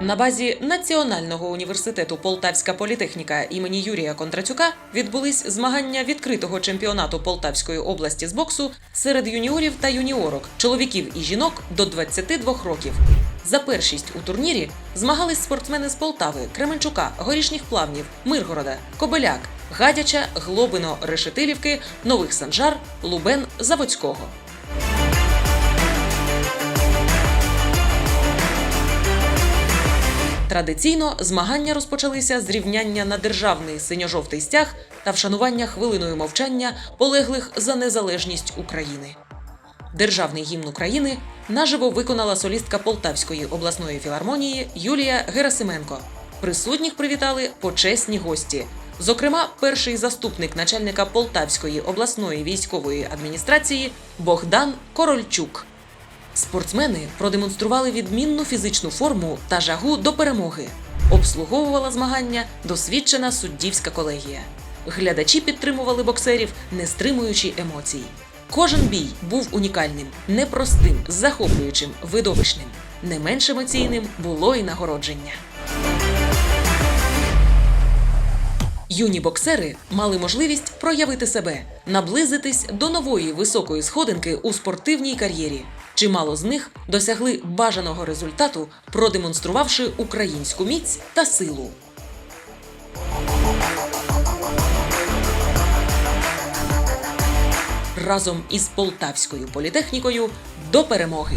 На базі Національного університету Полтавська політехніка імені Юрія Кондратюка відбулись змагання відкритого чемпіонату Полтавської області з боксу серед юніорів та юніорок, чоловіків і жінок до 22 років. За першість у турнірі змагались спортсмени з Полтави, Кременчука, Горішніх Плавнів, Миргорода, Кобеляк, Гадяча, Глобино, Решетилівки, Нових Санжар, Лубен, Заводського. Традиційно змагання розпочалися з рівняння на державний синьо-жовтий стяг та вшанування хвилиною мовчання полеглих за незалежність України. Державний гімн України наживо виконала солістка Полтавської обласної філармонії Юлія Герасименко. Присутніх привітали почесні гості. Зокрема, перший заступник начальника Полтавської обласної військової адміністрації Богдан Корольчук. Спортсмени продемонстрували відмінну фізичну форму та жагу до перемоги. Обслуговувала змагання досвідчена суддівська колегія. Глядачі підтримували боксерів, не стримуючи емоцій. Кожен бій був унікальним, непростим, захоплюючим, видовищним. Не менш емоційним було і нагородження. Юні боксери мали можливість проявити себе, наблизитись до нової високої сходинки у спортивній кар'єрі. Чимало з них досягли бажаного результату, продемонструвавши українську міць та силу. Разом із полтавською політехнікою до перемоги.